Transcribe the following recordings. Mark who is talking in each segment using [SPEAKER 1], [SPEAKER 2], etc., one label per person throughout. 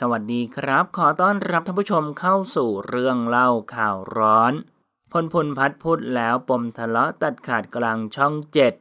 [SPEAKER 1] สวัสดีครับ ขอต้อนรับท่านผู้ชมเข้าสู่เรื่องเล่าข่าวร้อน พลพลพัดพูดแล้วปมทะเลาะตัดขาดกลางช่องเจ็ด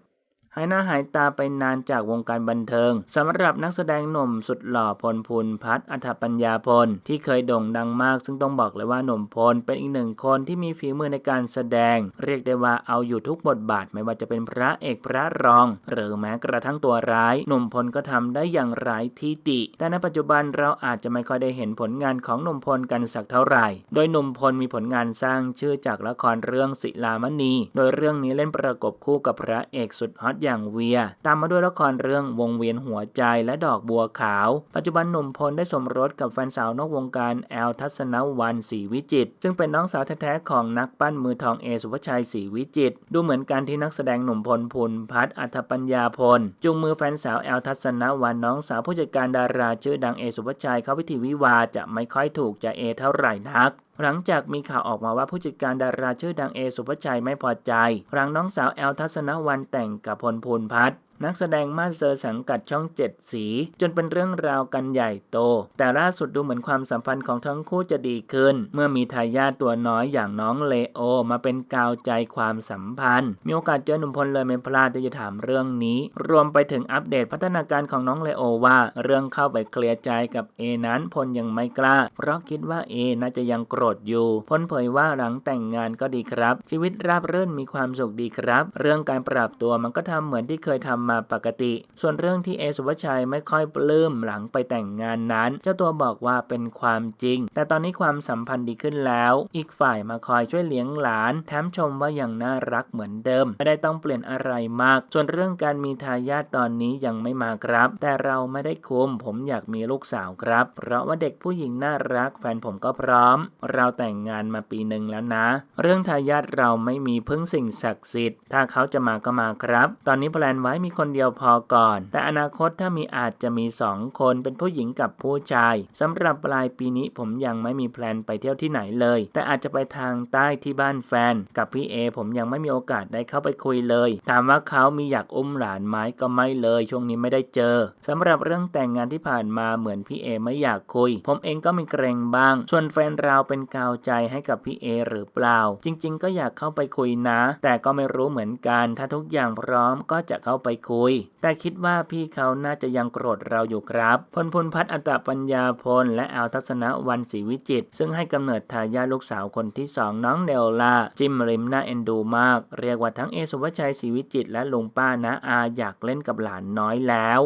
[SPEAKER 1] หายหน้าหายตาไปนานจากวงการบันเทิงสำหรับนักแสดงหนุ่มสุดหล่อพลพูนพัฒน์อัฐปัญญาพล ที่เคยโด่งดังมาก ซึ่งต้องบอกเลยว่าหนุ่มพลเป็นอีกหนึ่งคนที่มีฝีมือในการแสดง เรียกได้ว่าเอาอยู่ทุกบทบาทไม่ว่าจะเป็นพระเอกพระรอง หรือแม้กระทั่งตัวร้าย หนุ่มพลก็ทำได้อย่างไร้ที่ติ แต่ในปัจจุบันเราอาจจะไม่ค่อยได้เห็นผลงานของหนุ่มพลกันสักเท่าไหร่ โดยหนุ่มพลมีผลงานสร้างชื่อจากละครเรื่องศิลามณี โดยเรื่องนี้เล่นประกบคู่กับพระเอกสุดฮอตอย่างเวีย ตามมาด้วยละครเรื่องวงเวียนหัวใจและดอกบัวขาว ปัจจุบันหนุ่มพลได้สมรสกับแฟนสาวนอกวงการแอลทัศนวันศรีวิจิต ซึ่งเป็นน้องสาวแท้ๆของนักปั้นมือทองเอสุภชัยศรีวิจิต ดูเหมือนการที่นักแสดงหนุ่มพลพุนพัฒน์อัธปัญญาพล จูงมือแฟนสาวแอลทัศนวันน้องสาวผู้จัดการดาราชื่อดังเอสุภชัยเข้าพิธีวิวาจะไม่ค่อยถูกใจเอเท่าไหร่นัก หลังจากมีข่าวออกมาว่าผู้จัดการดาราชื่อดังเอสุภชัยไม่พอใจ หลังน้องสาวแอลทัศนวันแต่งกับพลพลพัฒ นักแสดงมาสเซอร์สังกัดช่องเจ็ดสี จนเป็นเรื่องราวกันใหญ่โต แต่ล่าสุดดูเหมือนความสัมพันธ์ของทั้งคู่จะดีขึ้น เมื่อมีทายาทตัวน้อยอย่างน้องเลโอ มาเป็นกาวใจความสัมพันธ์ มีโอกาสเจอหนุ่มพลเลยไม่พลาดที่จะถามเรื่องนี้ รวมไปถึงอัปเดตพัฒนาการของน้องเลโอว่า เรื่องเข้าไปเคลียร์ใจกับเอนั้นพลยังไม่กล้า เพราะคิดว่าเอน่าจะยังโกรธอยู่ พลเผยว่าหลังแต่งงานก็ดีครับ ชีวิตราบรื่นมีความสุขดีครับ เรื่องการปรับตัวมันก็ทำเหมือนที่เคยทำมาปกติ ส่วนเรื่องที่เอสุภชัยไม่ค่อยปลื้มหลังไปแต่งงานนั้น เจ้าตัวบอกว่าเป็นความจริง แต่ตอนนี้ความสัมพันธ์ดีขึ้นแล้ว อีกฝ่ายมาคอยช่วยเลี้ยงหลาน แถมชมว่ายังน่ารักเหมือนเดิม ไม่ได้ต้องเปลี่ยนอะไรมาก ส่วนเรื่องการมีทายาทตอนนี้ยังไม่มาครับ แต่เราไม่ได้คุม ผมอยากมีลูกสาวครับ เพราะว่าเด็กผู้หญิงน่ารัก แฟนผมก็พร้อม เราแต่งงานมาปีหนึ่งแล้วนะ เรื่องทายาทเราไม่มีพึ่งสิ่งศักดิ์สิทธิ์ ถ้าเขาจะมาก็มาครับ ตอนนี้แพลนไว้มีคนคนเดียวพอก่อน แต่อนาคตถ้ามีอาจจะมีสองคนเป็นผู้หญิงกับผู้ชายสำหรับปลายปีนี้ผมยังไม่มีแพลนไปเที่ยวที่ไหนเลย แต่อาจจะไปทางใต้ที่บ้านแฟน กับพี่เอผมยังไม่มีโอกาสได้เข้าไปคุยเลย ถามว่าเขามีอยากอุ้มหลานไหมก็ไม่เลย ช่วงนี้ไม่ได้เจอสำหรับเรื่องแต่งงานที่ผ่านมาเหมือนพี่เอไม่อยากคุย ผมเองก็มีเกรงบ้าง ส่วนแฟนเราเป็นกาวใจให้กับพี่เอหรือเปล่า จริง ๆ ก็อยากเข้าไปคุยนะ แต่ก็ไม่รู้เหมือนกัน ถ้าทุกอย่างพร้อมก็จะเข้าไปคุย แต่คิดว่าพี่เขาน่าจะยังโกรธเราอยู่ครับ พลพลพัฒน์อัตตปัญญาพล และแอลทัศนวันศรีวิจิต ซึ่งให้กำเนิดทายาทลูกสาวคนที่สองน้องเนลล่าจิมริมน่าเอ็นดูมาก เรียกว่าทั้งเอสุภชัยศรีวิจิต และลุงป้านะอาอยากเล่นกับหลานน้อยแล้ว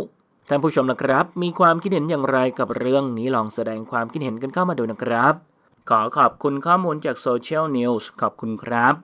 [SPEAKER 1] ท่านผู้ชมนะครับ มีความคิดเห็นอย่างไรกับเรื่องนี้ลองแสดงความคิดเห็นกันเข้ามาดูนะครับ ขอขอบคุณข้อมูลจากโซเชียลนิวส์ขอบคุณครับ